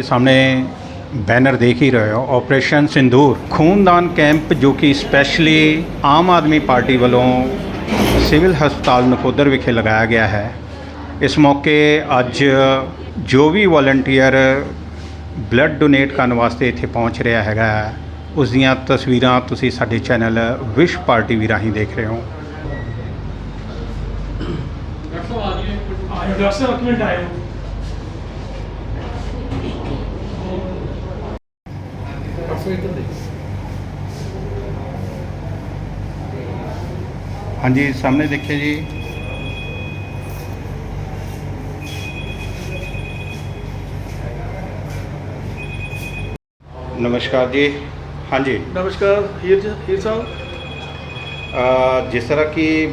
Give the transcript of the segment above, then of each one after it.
ਤੁਸੀਂ ਸਾਹਮਣੇ ਬੈਨਰ ਦੇਖ ਹੀ ਰਹੇ ਹੋ ਆਪਰੇਸ਼ਨ ਸਿੰਦੂਰ ਖੂਨਦਾਨ ਕੈਂਪ ਜੋ ਕਿ ਸਪੈਸ਼ਲੀ ਆਮ ਆਦਮੀ ਪਾਰਟੀ ਵੱਲੋਂ ਸਿਵਲ ਹਸਪਤਾਲ ਨਕੋਦਰ ਵਿਖੇ ਲਗਾਇਆ ਗਿਆ ਹੈ। ਇਸ ਮੌਕੇ ਅੱਜ ਜੋ ਵੀ ਵਾਲੰਟੀਅਰ ਬਲੱਡ ਡੋਨੇਟ ਕਰਨ ਵਾਸਤੇ ਇੱਥੇ ਪਹੁੰਚ ਰਿਹਾ ਹੈਗਾ ਹੈ, ਉਸ ਦੀਆਂ ਤਸਵੀਰਾਂ ਤੁਸੀਂ ਸਾਡੇ ਚੈਨਲ ਵਿਸ਼ ਪਾਰਟੀ ਵੀ ਰਾਹੀਂ ਦੇਖ ਰਹੇ ਹੋ। ਡਾਕਟਰ ਸਾਹਿਬ ਇੱਕ ਮਿੰਟ ਆਇਓ ਹਾਂਜੀ ਸਾਹਮਣੇ ਦੇਖਿਓ ਜੀ। ਨਮਸਕਾਰ ਜੀ। ਹਾਂਜੀ। ਨਮਸਕਾਰ ਹੀਰ ਜੀ- ਹੀਰ ਸਾਹਿਬ। ਅ, ਜਿਸ ਤਰ੍ਹਾਂ ਕਿ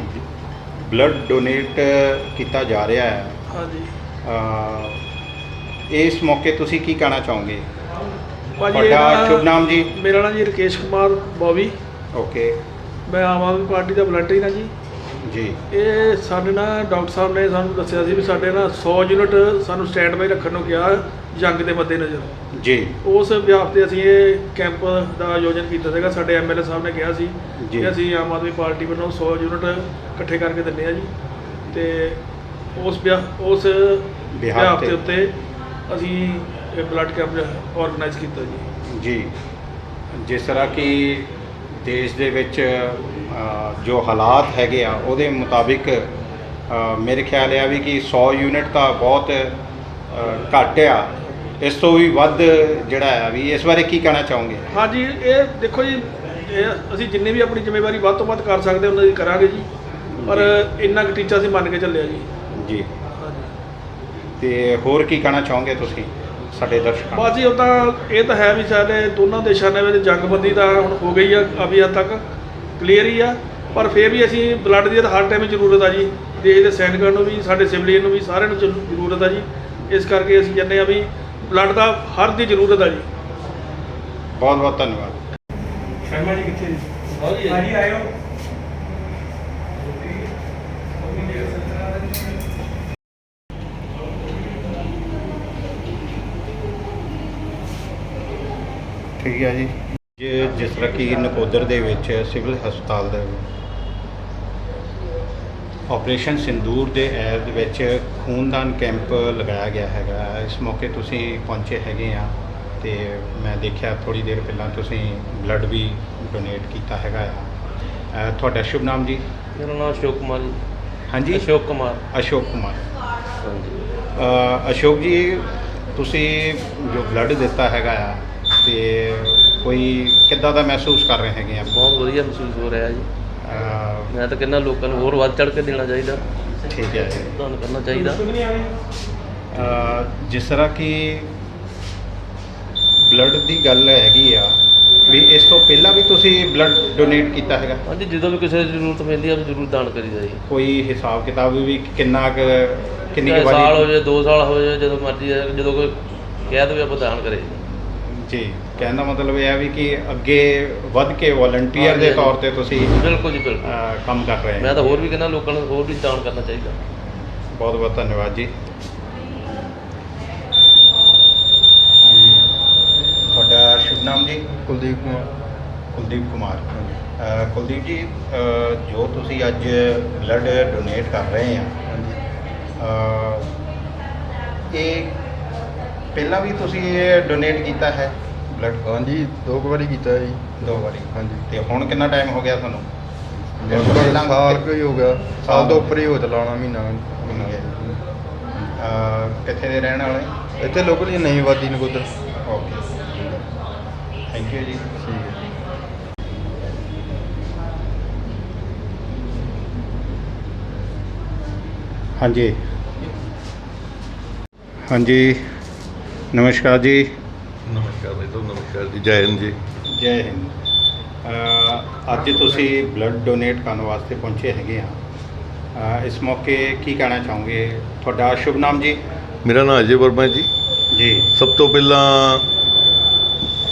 ਬਲੱਡ ਡੋਨੇਟ ਕੀਤਾ ਜਾ ਰਿਹਾ ਹੈ। ਹਾਂਜੀ। ਅ, ਇਸ ਮੌਕੇ ਤੁਸੀਂ ਕੀ ਕਹਿਣਾ ਚਾਹੋਗੇ? ਭਾਜੀ ਤੁਹਾਡਾ ਸ਼ੁਭ ਨਾਮ ਜੀ? ਮੇਰਾ ਨਾਮ ਜੀ ਰਕੇਸ਼ ਕੁਮਾਰ ਬੋਵੀ। ਓਕੇ। ਮੈਂ ਆਮ ਆਦਮੀ ਪਾਰਟੀ ਦਾ ਵਲੰਟੀਅਰ ਹਾਂ ਜੀ। ਜੀ। ਇਹ ਸਾਡੇ ਨਾ ਡਾਕਟਰ ਸਾਹਿਬ ਨੇ ਸਾਨੂੰ ਦੱਸਿਆ ਸੀ ਵੀ ਸਾਡੇ ਨਾ 100 ਯੂਨਿਟ ਸਾਨੂੰ ਸਟੈਂਡ ਬਾਈ ਰੱਖਣ ਨੂੰ ਕਿਹਾ ਜੰਗ ਦੇ ਮੱਦੇਨਜ਼ਰ ਜੀ। ਉਸ ਵਿਆਪ ਤੇ ਅਸੀਂ ਇਹ ਕੈਂਪ ਦਾ ਆਯੋਜਨ ਕੀਤਾ ਸੀਗਾ। ਸਾਡੇ ਐਮਐਲਏ ਸਾਹਿਬ ਨੇ ਕਿਹਾ ਸੀ ਜੀ। ਕਿ ਅਸੀਂ ਆਮ ਆਦਮੀ ਪਾਰਟੀ ਵੱਲੋਂ 100 ਯੂਨਿਟ ਇਕੱਠੇ ਕਰਕੇ ਦਿੰਦੇ ਆ ਜੀ। ਤੇ ਉਸ ਵਿਆਹ ਉਸ ਵਿਆਪ ਤੇ। ਦੇ ਉੱਤੇ ਅਸੀਂ ਇਹ ਬਲੱਡ ਕੈਂਪ ਆਰਗੇਨਾਈਜ਼ ਕੀਤਾ ਜੀ। ਜੀ। ਜਿਸ ਤਰ੍ਹਾਂ ਕਿ ਦੇਸ਼ ਦੇ ਵਿੱਚ ਅ, ਜੋ ਹਾਲਾਤ ਹੈਗੇ ਆ ਉਹਦੇ ਮੁਤਾਬਿਕ ਅ, ਮੇਰੇ ਖਿਆਲ ਆ ਵੀ ਕਿ 100 ਯੂਨਿਟ ਤਾਂ ਬਹੁਤ ਅ, ਘੱਟ ਆ। ਇਸ ਤੋਂ ਵੀ ਵੱਧ ਜਿਹੜਾ ਆ ਵੀ ਇਸ ਬਾਰੇ ਕੀ ਕਹਿਣਾ ਚਾਹੋਗੇ? ਹਾਂਜੀ ਇਹ ਦੇਖੋ ਜੀ ਇਹ ਅਸੀਂ ਜਿੰਨੀ ਵੀ ਆਪਣੀ ਜ਼ਿੰਮੇਵਾਰੀ ਵੱਧ ਤੋਂ ਵੱਧ ਕਰ ਸਕਦੇ ਉਹਨਾਂ ਦੀ ਕਰਾਂਗੇ ਜੀ। ਪਰ ਇੰਨਾ ਕੁ ਟੀਚਾ ਅਸੀਂ ਮੰਨ ਕੇ ਚੱਲਿਆ ਜੀ। ਜੀ। ਹਾਂਜੀ। ਤੇ ਹੋਰ ਕੀ ਕਹਿਣਾ ਚਾਹੋਗੇ ਤੁਸੀਂ? ਸਾਡੇ ਦਰਸ਼ਕਾਂ ਨੂੰ? ਬਾਜੀ ਉਹ ਤਾਂ ਇਹ ਤਾਂ ਹੈ ਵੀ ਸਾਡੇ ਦੋਨਾਂ ਦੇਸ਼ਾਂ ਦੇ ਵਿੱਚ ਜੰਗਬੰਦੀ ਤਾਂ ਹੁਣ ਹੋ ਗਈ ਆ ਕਾਫੀ ਹੱਦ ਤੱਕ ਕਲੀਅਰ ਹੀ ਆ। ਪਰ ਫਿਰ ਵੀ ਅਸੀਂ ਬਲੱਡ ਦੀ ਤਾਂ ਹਰ ਟਾਈਮ ਜ਼ਰੂਰਤ ਆ ਜੀ। ਦੇਸ਼ ਦੇ ਸੈਨਿਕਾਂ ਨੂੰ ਵੀ ਸਾਡੇ ਸਿਵਲੀਅਨ ਨੂੰ ਵੀ ਸਾਰਿਆਂ ਨੂੰ ਜ਼ਰੂ- ਜ਼ਰੂਰਤ ਆ ਜੀ। ਇਸ ਕਰਕੇ ਅਸੀਂ ਕਹਿੰਦੇ ਆ ਵੀ ਬਲੱਡ ਦਾ ਹਰ ਦੀ ਜ਼ਰੂਰਤ ਆ ਜੀ। ਬਹੁਤ ਬਹੁਤ ਧੰਨਵਾਦ। ਸ਼ਰਮਾ ਜੀ ਕਿੱਥੇ ਜੀ? ਆਇਓ। ਠੀਕ ਹੈ ਜੀ। ਜੇ ਜਿਸ ਤਰ੍ਹਾਂ ਕਿ ਨਕੋਦਰ ਦੇ ਵਿੱਚ ਸਿਵਲ ਹਸਪਤਾਲ ਦੇ ਆਪਰੇਸ਼ਨ ਸਿੰਦੂਰ ਦੇ ਐਡ ਦੇ ਵਿੱਚ ਖੂਨਦਾਨ ਕੈਂਪ ਲਗਾਇਆ ਗਿਆ ਹੈਗਾ। ਇਸ ਮੌਕੇ ਤੁਸੀਂ ਪਹੁੰਚੇ ਹੈਗੇ ਆ ਤੇ ਮੈਂ ਦੇਖਿਆ ਥੋੜੀ ਦੇਰ ਪਹਿਲਾਂ ਤੁਸੀਂ ਬਲੱਡ ਵੀ ਡੋਨੇਟ ਕੀਤਾ ਹੈਗਾ ਆ। ਤੁਹਾਡਾ ਸ਼ੁਭ ਨਾਮ ਜੀ? ਮੇਰਾ ਨਾਮ ਅਸ਼ੋਕ ਕੁਮਾਰ ਜੀ। ਹਾਂਜੀ? ਅਸ਼ੋਕ ਕੁਮਾਰ। ਅਸ਼ੋਕ ਕੁਮਾਰ। ਅਸ਼ੋਕ ਜੀ ਤੁਸੀਂ ਜੋ ਬਲੱਡ ਦਿੱਤਾ ਹੈਗਾ ਆ ਤੇ ਕੋਈ ਕਿੱਦਾਂ ਦਾ ਮਹਿਸੂਸ ਕਰ ਰਹੇ ਹੈਗੇ ਆ? ਬਹੁਤ ਵਧੀਆ ਮਹਿਸੂਸ ਹੋ ਰਿਹਾ ਜੀ। ਮੈਂ ਤਾਂ ਕਹਿੰਦਾ ਲੋਕਾਂ ਨੂੰ ਹੋਰ ਵੱਧ ਚੜ ਕੇ ਦੇਣਾ ਚਾਹੀਦਾ। ਠੀਕ ਹੈ ਜੀ। ਦਾਨ ਕਰਨਾ ਚਾਹੀਦਾ। ਜਿਸ ਤਰ੍ਹਾਂ ਕਿ ਬਲੱਡ ਦੀ ਗੱਲ ਹੈਗੀ ਆ ਵੀ ਇਸ ਤੋਂ ਪਹਿਲਾਂ ਵੀ ਤੁਸੀਂ ਬਲੱਡ ਡੋਨੇਟ ਕੀਤਾ ਹੈਗਾ? ਹਾਂਜੀ ਜਦੋਂ ਵੀ ਕਿਸੇ ਦੀ ਜ਼ਰੂਰਤ ਪੈਂਦੀ ਆ ਵੀ ਜ਼ਰੂਰ ਦਾਨ ਕਰੀਦਾ ਜੀ। ਕੋਈ ਹਿਸਾਬ ਕਿਤਾਬ ਵੀ ਕਿੰਨਾ ਕੁ ਕਿੰਨੀ ਚਾਹੇ ਕੁ ਸਾਲ ਹੋ ਵਾਰੀ ਜਾਏ 2 ਸਾਲ ਹੋ ਜਾਏ ਜਦੋਂ ਮਰਜ਼ੀ ਆ, ਜਦੋਂ ਕੋਈ ਕਹਿ ਦੇਵੇ ਆਪਾਂ ਦਾਨ ਕਰੇ। ਜੀ ਕਹਿਣ ਦਾ ਮਤਲਬ ਇਹ ਆ ਵੀ ਕਿ ਅੱਗੇ ਵੱਧ ਕੇ ਵਾਲੰਟੀਅਰ ਹਾਂਜੀ, ਦੇ ਹਾਂਜੀ। ਤੌਰ ਤੇ ਤੁਸੀਂ ਬਿਲਕੁਲ ਜੀ ਬਿਲਕੁਲ। ਕੰਮ ਕਰ ਰਹੇ ਮੈਂ ਹੋ। ਤਾਂ ਹੋਰ ਵੀ ਕਹਿੰਦਾ ਲੋਕਾਂ ਨੂੰ ਹੋਰ ਵੀ ਦਾਨ ਕਰਨਾ ਚਾਹੀਦਾ। ਬਹੁਤ ਬਹੁਤ ਧੰਨਵਾਦ ਜੀ। ਤੁਹਾਡਾ ਸ਼ੁਭ ਨਾਮ ਜੀ? ਕੁਲਦੀਪ ਕੁਮਾਰ। ਕੁਲਦੀਪ ਕੁਮਾਰ ਕੁਲਦੀਪ ਜੀ ਜੋ ਤੁਸੀਂ ਅੱਜ ਬਲੱਡ ਡੋਨੇਟ ਕਰ ਰਹੇ ਆ ਅ, ਇਹ ਪਹਿਲਾਂ ਵੀ ਤੁਸੀਂ ਇਹ ਡੋਨੇਟ ਕੀਤਾ ਹੈ? ਬਲੱਡ ਹਾਂਜੀ ਦੋ ਕੁ ਵਾਰੀ ਕੀਤਾ ਜੀ। ਦੋ ਵਾਰੀ। ਹਾਂਜੀ। ਤੇ ਹੁਣ ਕਿੰਨਾ ਟਾਈਮ ਹੋ ਗਿਆ ਤੁਹਾਨੂੰ? ਲਗਭਗ ਸਾਲ ਕੁ ਹੀ ਗਿਆ। ਸਾਲ ਤੋਂ ਉੱਪਰ ਹੀ ਹੋ ਚਲਾਉਣਾ ਮਹੀਨਾ। ਅ, ਕਿੱਥੇ ਦੇ ਰਹਿਣ ਵਾਲੇ? ਇੱਥੇ ਲੋਕਲ ਹੀ ਨਹੀਂ ਵਾਦੀ ਨਗੋਦਰ ਓਕੇ ਥੈਂਕ ਯੂ ਜੀ। ਠੀਕ ਹੈ। ਹਾਂਜੀ। ਹਾਂਜੀ। ਨਮਸਕਾਰ ਜੀ। ਨਮਸਕਾਰ ਭਾਈ ਤੋਂ ਨਮਸਕਾਰ ਜੀ। ਜੈ ਹਿੰਦ ਜੀ। ਜੈ ਹਿੰਦ। ਅ, ਅੱਜ ਤੁਸੀਂ ਬਲੱਡ ਡੋਨੇਟ ਕਰਨ ਵਾਸਤੇ ਪਹੁੰਚੇ ਹੈਗੇ ਆ। ਅ, ਇਸ ਮੌਕੇ ਕੀ ਕਹਿਣਾ ਚਾਹੋਗੇ? ਤੁਹਾਡਾ ਸ਼ੁਭ ਨਾਮ ਜੀ? ਮੇਰਾ ਨਾਮ ਅਜੇ ਵਰਮਾ ਜੀ। ਜੀ। ਸਭ ਤੋਂ ਪਹਿਲਾਂ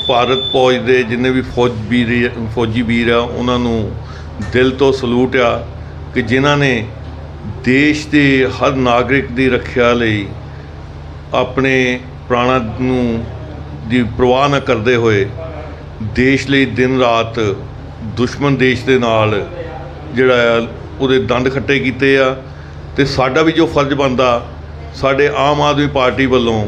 ਭਾਰਤ ਫੌਜ ਦੇ ਜਿੰਨੇ ਵੀ ਫੌਜ ਵੀਰ ਫੌਜੀ ਵੀਰ ਆ ਉਹਨਾਂ ਨੂੰ ਦਿਲ ਤੋਂ ਸਲੂਟ ਆ ਕਿ ਜਿਨ੍ਹਾਂ ਨੇ ਦੇਸ਼ ਦੇ ਹਰ ਨਾਗਰਿਕ ਦੀ ਰੱਖਿਆ ਲਈ ਆਪਣੇ ਪ੍ਰਾਣਾਂ ਨੂੰ ਦੀ ਪ੍ਰਵਾਹ ਨਾ ਕਰਦੇ ਹੋਏ ਦੇਸ਼ ਲਈ ਦਿਨ ਰਾਤ ਦੁਸ਼ਮਣ ਦੇਸ਼ ਦੇ ਨਾਲ ਜਿਹੜਾ ਆ, ਉਹਦੇ ਦੰਦ ਖੱਟੇ ਕੀਤੇ ਆ ਤੇ ਸਾਡਾ ਵੀ ਜੋ ਫਰਜ਼ ਬਣਦਾ, ਸਾਡੇ ਆਮ ਆਦਮੀ ਪਾਰਟੀ ਵੱਲੋਂ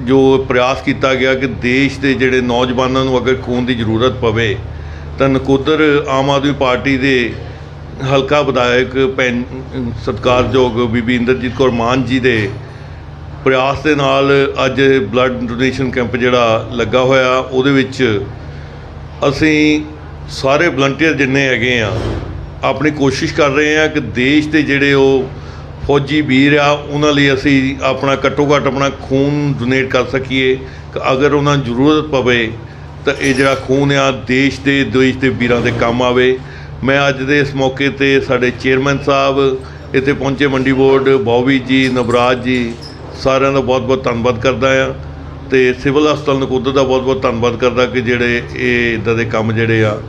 ਜੋ ਪ੍ਰਯਾਸ ਕੀਤਾ ਗਿਆ ਕਿ ਦੇਸ਼ ਦੇ ਜਿਹੜੇ ਨੌਜਵਾਨਾਂ ਨੂੰ ਅਗਰ ਖੂਨ ਦੀ ਜ਼ਰੂਰਤ ਪਵੇ, ਤਾਂ ਨਕੋਦਰ ਆਮ ਆਦਮੀ ਪਾਰਟੀ ਦੇ ਹਲਕਾ ਵਿਧਾਇਕ ਭੈਣ ਸਤਿਕਾਰਯੋਗ ਬੀਬੀ ਇੰਦਰਜੀਤ ਕੌਰ ਮਾਨ ਜੀ ਦੇ ਪ੍ਰਯਾਸ ਦੇ ਨਾਲ ਅੱਜ ਬਲੱਡ ਡੋਨੇਸ਼ਨ ਕੈਂਪ ਜਿਹੜਾ ਲੱਗਾ ਹੋਇਆ, ਉਹਦੇ ਵਿੱਚ ਅਸੀਂ ਸਾਰੇ ਵਲੰਟੀਅਰ ਜਿੰਨੇ ਹੈਗੇ ਆ, ਆਪਣੀ ਕੋਸ਼ਿਸ਼ ਕਰ ਰਹੇ ਆ ਕਿ ਦੇਸ਼ ਦੇ ਜਿਹੜੇ ਉਹ ਫੌਜੀ ਵੀਰ ਆ, ਉਹਨਾਂ ਲਈ ਅਸੀਂ ਆਪਣਾ ਘੱਟੋ ਘੱਟ ਆਪਣਾ ਖੂਨ ਡੋਨੇਟ ਕਰ ਸਕੀਏ। ਕਿ ਅਗਰ ਉਹਨਾਂ ਨੂੰ ਜ਼ਰੂਰਤ ਪਵੇ, ਤਾਂ ਇਹ ਜਿਹੜਾ ਖੂਨ ਆ, ਦੇਸ਼ ਦੇ ਦੇਸ਼ ਦੇ ਵੀਰਾਂ ਦੇ ਕੰਮ ਆਵੇ। ਮੈਂ ਅੱਜ ਦੇ ਇਸ ਮੌਕੇ ਤੇ ਸਾਡੇ ਚੇਅਰਮੈਨ ਸਾਹਿਬ, ਇੱਥੇ ਪਹੁੰਚੇ ਮੰਡੀ ਬੋਰਡ ਬੌਬੀ ਜੀ, ਨਵਰਾਜ ਜੀ ਸਾਰਿਆਂ ਦਾ ਬਹੁਤ ਬਹੁਤ ਧੰਨਵਾਦ ਕਰਦਾ ਆ ਤੇ ਸਿਵਲ ਹਸਪਤਾਲ ਨਕੋਦਰ ਦਾ ਬਹੁਤ ਬਹੁਤ ਧੰਨਵਾਦ ਕਰਦਾ ਕਿ ਜਿਹੜੇ ਇਹ ਇਦਾਂ ਦੇ ਕੰਮ ਜਿਹੜੇ ਆ,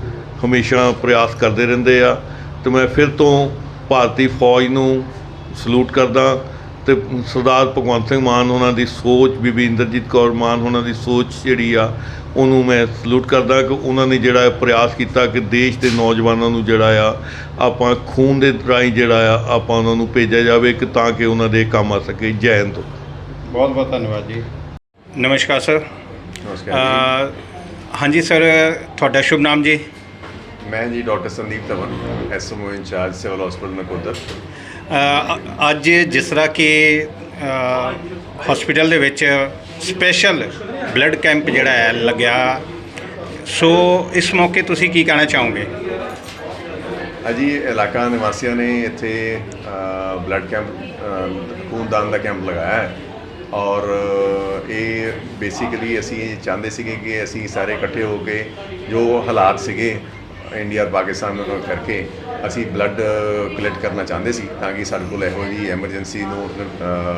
ਹਮੇਸ਼ਾ ਪ੍ਰਯਾਸ ਕਰਦੇ ਰਹਿੰਦੇ ਆ। ਤੇ ਮੈਂ ਫਿਰ ਤੋਂ ਭਾਰਤੀ ਫੌਜ ਨੂੰ ਸਲੂਟ ਕਰਦਾ ਤੇ ਸਰਦਾਰ ਭਗਵੰਤ ਸਿੰਘ ਮਾਨ ਉਹਨਾਂ ਦੀ ਸੋਚ, ਬੀਬੀ ਇੰਦਰਜੀਤ ਕੌਰ ਮਾਨ ਉਹਨਾਂ ਦੀ ਸੋਚ ਜਿਹੜੀ ਆ ਉਹਨੂੰ ਮੈਂ ਸਲੂਟ ਕਰਦਾ ਕਿ ਉਹਨਾਂ ਨੇ ਜਿਹੜਾ ਪ੍ਰਯਾਸ ਕੀਤਾ ਕਿ ਦੇਸ਼ ਦੇ ਨੌਜਵਾਨਾਂ ਨੂੰ ਜਿਹੜਾ ਆ ਆਪਾਂ ਖੂਨ ਦੇ ਰਾਹੀਂ ਜਿਹੜਾ ਆ ਆਪਾਂ ਉਹਨਾਂ ਨੂੰ ਭੇਜਿਆ ਜਾਵੇ ਕਿ ਤਾਂ ਕਿ ਉਹਨਾਂ ਦੇ ਕੰਮ ਆ ਸਕੇ। ਜੈ ਹਿੰਦ। ਬਹੁਤ ਬਹੁਤ ਧੰਨਵਾਦ ਜੀ। ਨਮਸਕਾਰ ਸਰ। ਨਮਸਕਾਰ ਹਾਂਜੀ ਸਰ ਤੁਹਾਡਾ ਸ਼ੁਭ ਨਾਮ ਜੀ? ਮੈਂ ਜੀ doctor Sandeep Dhawan SMO incharge civil hospital Nakodar. ਅੱਜ ਜਿਸ ਤਰ੍ਹਾਂ ਕਿ ਹਸਪੀਟਲ ਦੇ ਵਿੱਚ ਸਪੈਸ਼ਲ ਬਲੱਡ ਕੈਂਪ ਜਿਹੜਾ ਹੈ ਲੱਗਿਆ। ਸੋ ਇਸ ਮੌਕੇ ਤੁਸੀਂ ਕੀ ਕਹਿਣਾ ਚਾਹੋਗੇ? ਅਜੀ ਇਲਾਕਾ ਨਿਵਾਸੀਆਂ ਨੇ ਇੱਥੇ ਬਲੱਡ ਕੈਂਪ ਖੂਨਦਾਨ ਦਾ ਕੈਂਪ ਲਗਾਇਆ ਹੈ। ਔਰ ਇਹ ਬੇਸਿਕਲੀ ਅਸੀਂ ਚਾਹੁੰਦੇ ਸੀਗੇ ਕਿ ਅਸੀਂ ਸਾਰੇ ਇਕੱਠੇ ਹੋ ਕੇ ਜੋ ਹਾਲਾਤ ਸੀਗੇ ਇੰਡੀਆ ਪਾਕਿਸਤਾਨ ਨੂੰ ਕਰਕੇ ਅਸੀਂ ਬਲੱਡ ਕਲੈਕਟ ਕਰਨਾ ਚਾਹੁੰਦੇ ਸੀ ਤਾਂ ਕਿ ਸਾਡੇ ਕੋਲ ਇਹੋ ਜਿਹੀ ਐਮਰਜੈਂਸੀ ਨੂੰ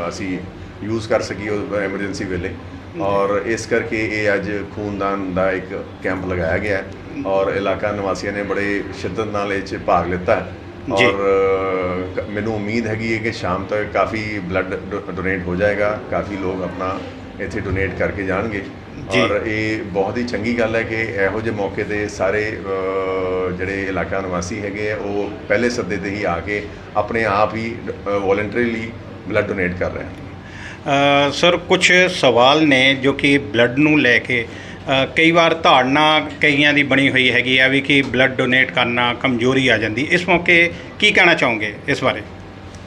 ਅਸੀਂ ਯੂਜ਼ ਕਰ ਸਕੀਏ ਉਹ ਐਮਰਜੈਂਸੀ ਵੇਲੇ। ਔਰ ਇਸ ਕਰਕੇ ਇਹ ਅੱਜ ਖੂਨਦਾਨ ਦਾ ਇੱਕ ਕੈਂਪ ਲਗਾਇਆ ਗਿਆ ਔਰ ਇਲਾਕਾ ਨਿਵਾਸੀਆਂ ਨੇ ਬੜੇ ਸ਼ਿੱਦਤ ਨਾਲ ਇਹ 'ਚ ਭਾਗ ਲਿੱਤਾ। ਔਰ ਮੈਨੂੰ ਉਮੀਦ ਹੈਗੀ ਹੈ ਕਿ ਸ਼ਾਮ ਤੱਕ ਕਾਫੀ ਬਲੱਡ ਡੋਨੇਟ ਹੋ ਜਾਏਗਾ। ਕਾਫੀ ਲੋਕ ਆਪਣਾ ਇੱਥੇ ਡੋਨੇਟ ਕਰਕੇ ਜਾਣਗੇ। ਔਰ ਇਹ ਬਹੁਤ ਹੀ ਚੰਗੀ ਗੱਲ ਹੈ ਕਿ ਇਹੋ ਜਿਹੇ ਮੌਕੇ ਤੇ ਸਾਰੇ ਜਿਹੜੇ ਇਲਾਕਾ ਨਿਵਾਸੀ ਹੈਗੇ ਆ ਉਹ ਪਹਿਲੇ ਸੱਦੇ ਤੇ ਹੀ ਆ ਕੇ ਆਪਣੇ ਆਪ ਹੀ ਵੋਲੰਟਰੀਲੀ ਬਲੱਡ ਡੋਨੇਟ ਕਰ ਰਹੇ ਹਨ। ਸਰ ਕੁਝ ਸਵਾਲ ਨੇ ਜੋ ਕਿ ਬਲੱਡ ਨੂੰ ਲੈ ਕੇ ਕਈ ਵਾਰ ਧਾਰਨਾ ਕਈਆਂ ਦੀ ਬਣੀ ਹੋਈ ਹੈਗੀ ਆ ਵੀ ਕਿ ਬਲੱਡ ਡੋਨੇਟ ਕਰਨਾ ਕਮਜ਼ੋਰੀ ਆ ਜਾਂਦੀ। ਇਸ ਮੌਕੇ ਕੀ ਕਹਿਣਾ ਚਾਹੋਗੇ ਇਸ ਬਾਰੇ?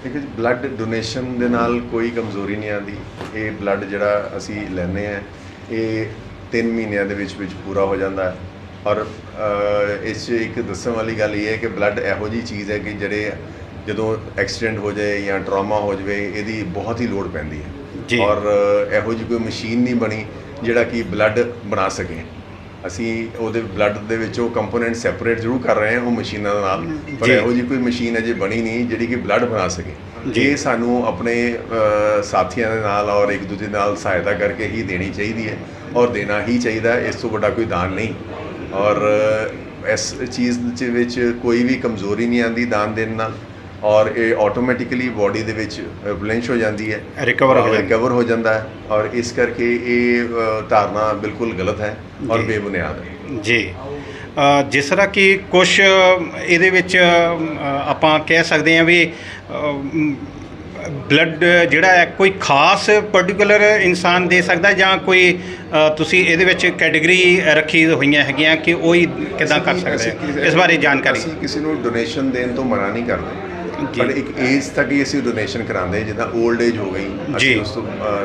ਦੇਖੋ ਜੀ ਬਲੱਡ ਡੋਨੇਸ਼ਨ ਦੇ ਨਾਲ ਕੋਈ ਕਮਜ਼ੋਰੀ ਨਹੀਂ ਆਉਂਦੀ। ਇਹ ਬਲੱਡ ਜਿਹੜਾ ਅਸੀਂ ਲੈਂਦੇ ਆ ਇਹ 3 ਮਹੀਨਿਆਂ ਦੇ ਵਿੱਚ ਵਿੱਚ ਪੂਰਾ ਹੋ ਜਾਂਦਾ। ਹੈ ਔਰ ਇਸ 'ਚ ਇੱਕ ਦੱਸਣ ਵਾਲੀ ਗੱਲ ਇਹ ਹੈ ਕਿ ਬਲੱਡ ਇਹੋ ਜੀ ਚੀਜ਼ ਹੈ ਕਿ ਜਿਹੜੇ ਜਦੋਂ ਐਕਸੀਡੈਂਟ ਹੋ ਜਾਏ ਜਾਂ ਟਰਾਮਾ ਹੋ ਜਾਵੇ, ਇਹਦੀ ਬਹੁਤ ਹੀ ਲੋੜ ਪੈਂਦੀ ਹੈ। ਔਰ ਇਹੋ ਜਿਹੀ ਕੋਈ ਮਸ਼ੀਨ ਨਹੀਂ ਬਣੀ ਜਿਹੜਾ ਕਿ ਬਲੱਡ ਬਣਾ ਸਕੇ। ਅਸੀਂ ਉਹਦੇ ਬਲੱਡ ਦੇ ਵਿੱਚ ਉਹ ਕੰਪੋਨੈਂਟ ਸੈਪਰੇਟ ਜ਼ਰੂਰ ਕਰ ਰਹੇ ਹਾਂ ਉਹ ਮਸ਼ੀਨਾਂ ਦੇ ਨਾਲ। ਪਰ। ਇਹੋ ਜਿਹੀ ਕੋਈ ਮਸ਼ੀਨ ਅਜੇ ਬਣੀ ਨਹੀਂ ਜਿਹੜੀ ਕਿ ਬਲੱਡ ਬਣਾ ਸਕੇ। ਜੀ। ਇਹ ਸਾਨੂੰ ਆਪਣੇ ਸਾਥੀਆਂ ਦੇ ਨਾਲ ਔਰ ਇੱਕ ਦੂਜੇ ਨਾਲ ਸਹਾਇਤਾ ਕਰਕੇ ਹੀ ਦੇਣੀ ਚਾਹੀਦੀ ਹੈ ਔਰ ਦੇਣਾ ਹੀ ਚਾਹੀਦਾ ਇਸ ਤੋਂ ਵੱਡਾ ਕੋਈ ਦਾਨ ਨਹੀਂ। ਔਰ ਇਸ ਚੀਜ਼ ਦੇ ਵਿੱਚ ਕੋਈ ਵੀ ਕਮਜ਼ੋਰੀ ਨਹੀਂ ਆਂਦੀ ਦਾਨ ਦੇਣ ਨਾਲ। ਔਰ ਇਹ ਆਟੋਮੈਟਿਕਲੀ ਬਾਡੀ ਦੇ ਵਿੱਚ ਬਲੈਂਸ਼ ਹੋ ਜਾਂਦੀ ਹੈ Recover ਹੋ ਜਾਂਦੀ ਹੈ। ਜਾਂਦਾ ਹੈ ਔਰ ਇਸ ਕਰਕੇ ਇਹ ਧਾਰਨਾ ਬਿਲਕੁਲ ਗਲਤ ਹੈ ਔਰ। ਬੇਬੁਨਿਆਦ ਹੈ ਜੀ ਜਿਸ ਤਰ੍ਹਾਂ ਕਿ ਕੁਝ ਇਹਦੇ ਵਿੱਚ ਆਪਾਂ ਕਹਿ ਸਕਦੇ ਹਾਂ ਵੀ ਬਲੱਡ ਜਿਹੜਾ ਹੈ ਕੋਈ ਖਾਸ ਪਾਰਟਿਕੂਲਰ ਇਨਸਾਨ ਦੇ ਸਕਦਾ ਜਾਂ ਕੋਈ ਤੁਸੀਂ ਇਹਦੇ ਵਿੱਚ ਕੈਟਾਗਰੀ ਰੱਖੀ ਹੋਈਆਂ ਹੈਗੀਆਂ ਕਿ ਉਹ ਹੀ ਕਿਦਾਂ ਕਰ ਸਕਦੇ ਇਸ ਬਾਰੇ ਜਾਣਕਾਰੀ ਅਸੀਂ ਕਿਸੇ ਨੂੰ ਡੋਨੇਸ਼ਨ ਦੇਣ ਤੋਂ ਮਨਾ ਨਹੀਂ ਕਰਦੇ। ਪਰ ਇੱਕ ਏਜ ਤੱਕ ਹੀ ਅਸੀਂ ਡੋਨੇਸ਼ਨ ਕਰਾਉਂਦੇ ਜਿੱਦਾਂ 올ਡ ਏਜ ਹੋ ਗਈ ਜੀ। ਉਸ ਤੋਂ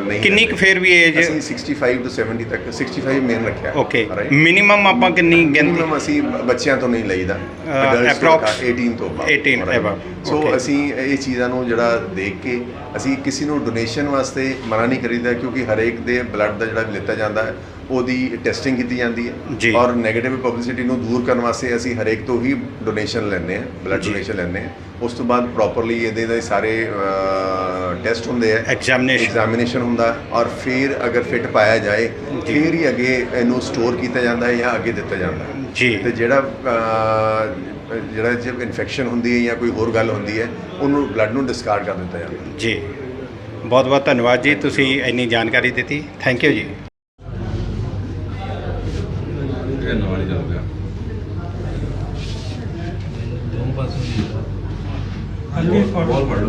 ਨਹੀਂ ਕਿੰਨੀ ਕੁ। ਫੇਰ ਵੀ ਏਜ ਅਸੀਂ 65 ਤੋਂ 70 ਤੱਕ 65 ਮੇਨ ਰੱਖਿਆ ਓਕੇ? ਮਿਨੀਮਮ ਆਪਾਂ ਕਿੰਨੀ ਗਿਣਤੀ ਮਿਨੀਮਮ ਅਸੀਂ ਬੱਚਿਆਂ ਤੋਂ ਨਹੀਂ ਲਈਦਾ Adults ਤੋਂ approx ਘੱਟ, 18 ਤੋਂ above, 18 right? above, ਸੋ okay. ਅਸੀਂ ਇਹ ਚੀਜ਼ਾਂ ਨੂੰ ਜਿਹੜਾ ਦੇਖ ਕੇ ਅਸੀਂ ਕਿਸੇ ਨੂੰ ਡੋਨੇਸ਼ਨ ਵਾਸਤੇ ਮਨਾ ਨਹੀਂ ਕਰੀਦਾ ਕਿਉਂਕਿ ਹਰੇਕ ਦੇ ਬਲੱਡ ਦਾ ਜਿਹੜਾ ਲਿੱਤਾ ਜਾਂਦਾ ਹੈ ਉਹਦੀ ਟੈਸਟਿੰਗ ਕੀਤੀ ਜਾਂਦੀ। ਹੈ ਔਰ 네ਗੇਟਿਵ ਪਬਲਿਸਿਟੀ ਨੂੰ ਦੂਰ ਕਰਨ ਵਾਸਤੇ ਅਸੀਂ ਹਰੇਕ ਤੋਂ ਹੀ ਡੋਨੇਸ਼ਨ ਲੈਂਦੇ ਹਾਂ ਬਲੱਡ। ਡੋਨੇਸ਼ਨ ਲੈਂਦੇ ਹਾਂ ਉਸ ਤੋਂ ਬਾਅਦ ਪ੍ਰੋਪਰਲੀ ਇਹਦੇ ਦੇ ਸਾਰੇ ਟੈਸਟ ਹੁੰਦੇ ਆ Examination. ਐਗਜ਼ਾਮੀਨੇਸ਼ਨ ਹੁੰਦਾ ਔਰ ਫਿਰ ਅਗਰ ਫਿਟ ਪਾਇਆ ਜਾਏ ਫਿਰ ਹੀ ਅੱਗੇ ਇਹਨੂੰ ਸਟੋਰ ਕੀਤਾ ਜਾਂਦਾ ਹੈ ਜਾਂ ਅੱਗੇ ਦਿੱਤਾ ਜਾਂਦਾ ਹੈ ਜੀ ਤੇ ਜਿਹੜਾ ਜਿਹੜਾ ਜੇ ਇਨਫੈਕਸ਼ਨ ਹੁੰਦੀ ਹੈ ਜਾਂ ਕੋਈ ਹੋਰ ਗੱਲ ਹੁੰਦੀ ਹੈ ਉਹਨੂੰ ਬਲੱਡ ਨੂੰ ਡਿਸਕਾਰਡ ਕਰ ਦਿੱਤਾ ਜਾਂਦਾ। ਹੈ ਜੀ। ਬਹੁਤ ਬਹੁਤ ਧੰਨਵਾਦ ਜੀ ਤੁਸੀਂ ਇੰਨੀ ਜਾਣਕਾਰੀ ਦਿੱਤੀ। ਥੈਂਕ ਯੂ ਜੀ। ਇਹ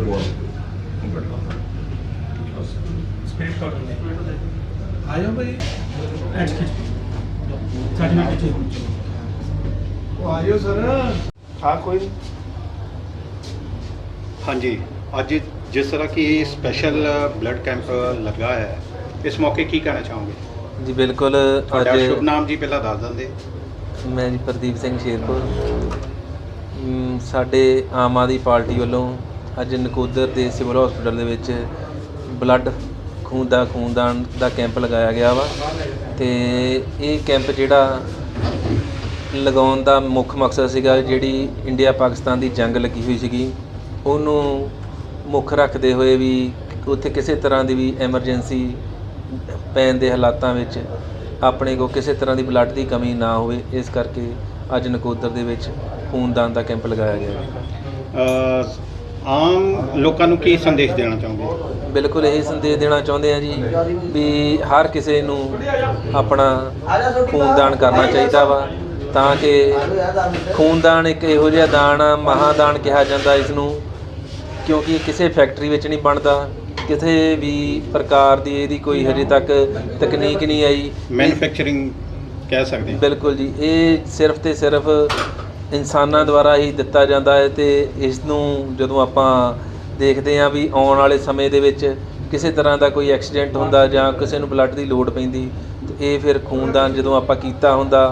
ਹਾਂ ਕੋਈ ਹਾਂਜੀ ਅੱਜ ਜਿਸ ਤਰ੍ਹਾਂ ਕਿ ਸਪੈਸ਼ਲ ਬਲੱਡ ਕੈਂਪ ਲੱਗਾ ਹੈ ਇਸ ਮੌਕੇ ਕੀ ਕਹਿਣਾ ਚਾਹੋਗੇ? ਜੀ ਬਿਲਕੁਲ ਤੁਹਾਡਾ ਸ਼ੁਭ ਅੱਜ ਨਾਮ ਜੀ ਪਹਿਲਾਂ ਦੱਸ ਦਿੰਦੇ। ਮੈਂ ਜੀ ਪ੍ਰਦੀਪ ਸਿੰਘ ਸ਼ੇਰਪੁਰ। ਅਮ ਸਾਡੇ ਆਮ ਆਦਮੀ ਪਾਰਟੀ ਵੱਲੋਂ ਅੱਜ ਨਕੋਦਰ ਦੇ ਸਿਵਲ ਹਸਪੀਟਲ ਦੇ ਵਿੱਚ ਬਲੱਡ ਖੂਨ ਦਾ ਖੂਨਦਾਨ ਦਾ ਕੈਂਪ ਲਗਾਇਆ ਗਿਆ ਵਾ ਤੇ ਇਹ ਕੈਂਪ ਜਿਹੜਾ ਲਗਾਉਣ ਦਾ ਮੁੱਖ ਮਕਸਦ ਸੀਗਾ ਜਿਹੜੀ ਇੰਡੀਆ ਪਾਕਿਸਤਾਨ ਦੀ ਜੰਗ ਲੱਗੀ ਹੋਈ ਸੀਗੀ। ਉਹਨੂੰ ਮੁੱਖ ਰੱਖਦੇ ਹੋਏ ਵੀ ਉੱਥੇ ਕਿਸੇ ਤਰ੍ਹਾਂ ਦੀ ਵੀ ਐਮਰਜੈਂਸੀ ਪੈਣ ਦੇ ਹਾਲਾਤਾਂ ਵਿੱਚ ਆਪਣੇ ਕੋਲ ਕਿਸੇ ਤਰ੍ਹਾਂ ਦੀ ਬਲੱਡ ਦੀ ਕਮੀ ਨਾ ਹੋਵੇ ਇਸ ਕਰਕੇ ਅੱਜ ਨਕੋਦਰ ਦੇ ਵਿੱਚ ਖੂਨਦਾਨ ਦਾ ਕੈਂਪ ਲਗਾਇਆ ਗਿਆ। ਆਮ ਲੋਕਾਂ ਨੂੰ ਕੀ ਸੰਦੇਸ਼ ਦੇਣਾ ਚਾਹੋਗੇ? ਬਿਲਕੁਲ ਇਹ ਸੰਦੇਸ਼ ਦੇਣਾ ਚਾਹੁੰਦੇ ਆ ਜੀ ਵੀ ਹਰ ਕਿਸੇ ਨੂੰ ਆਪਣਾ ਖੂਨਦਾਨ ਕਰਨਾ ਚਾਹੀਦਾ ਵਾ। ਤਾਂ ਕਿ ਖੂਨਦਾਨ ਇੱਕ ਇਹੋ ਜਿਹਾ ਦਾਨ ਆ ਮਹਾਦਾਨ ਕਿਹਾ ਜਾਂਦਾ ਇਸ ਨੂੰ ਕਿਉਂਕਿ ਇਹ ਕਿਸੇ ਫੈਕਟਰੀ ਵਿੱਚ ਨਹੀਂ ਬਣਦਾ ਕਿਸੇ ਵੀ ਪ੍ਰਕਾਰ ਦੀ ਇਹਦੀ ਕੋਈ ਹਜੇ ਤੱਕ ਤਕਨੀਕ ਨਹੀਂ ਆਈ। ਮੈਨੂਫੈਕਚਰਿੰਗ ਕਹਿ ਸਕਦੇ ਹਾਂ। ਬਿਲਕੁਲ ਜੀ ਇਹ ਸਿਰਫ ਤੇ ਸਿਰਫ ਇਨਸਾਨਾਂ ਦੁਆਰਾ ਹੀ ਦਿੱਤਾ ਜਾਂਦਾ ਹੈ ਤੇ ਇਸ ਨੂੰ ਜਦੋਂ ਆਪਾਂ ਦੇਖਦੇ ਹਾਂ ਵੀ ਆਉਣ ਵਾਲੇ ਸਮੇਂ ਦੇ ਵਿੱਚ ਕਿਸੇ ਤਰ੍ਹਾਂ ਦਾ ਕੋਈ ਐਕਸੀਡੈਂਟ ਹੁੰਦਾ ਜਾਂ ਕਿਸੇ ਨੂੰ ਬਲੱਡ ਦੀ ਲੋੜ ਪੈਂਦੀ ਤੇ ਇਹ ਫਿਰ ਖੂਨਦਾਨ ਜਦੋਂ ਆਪਾਂ ਕੀਤਾ ਹੁੰਦਾ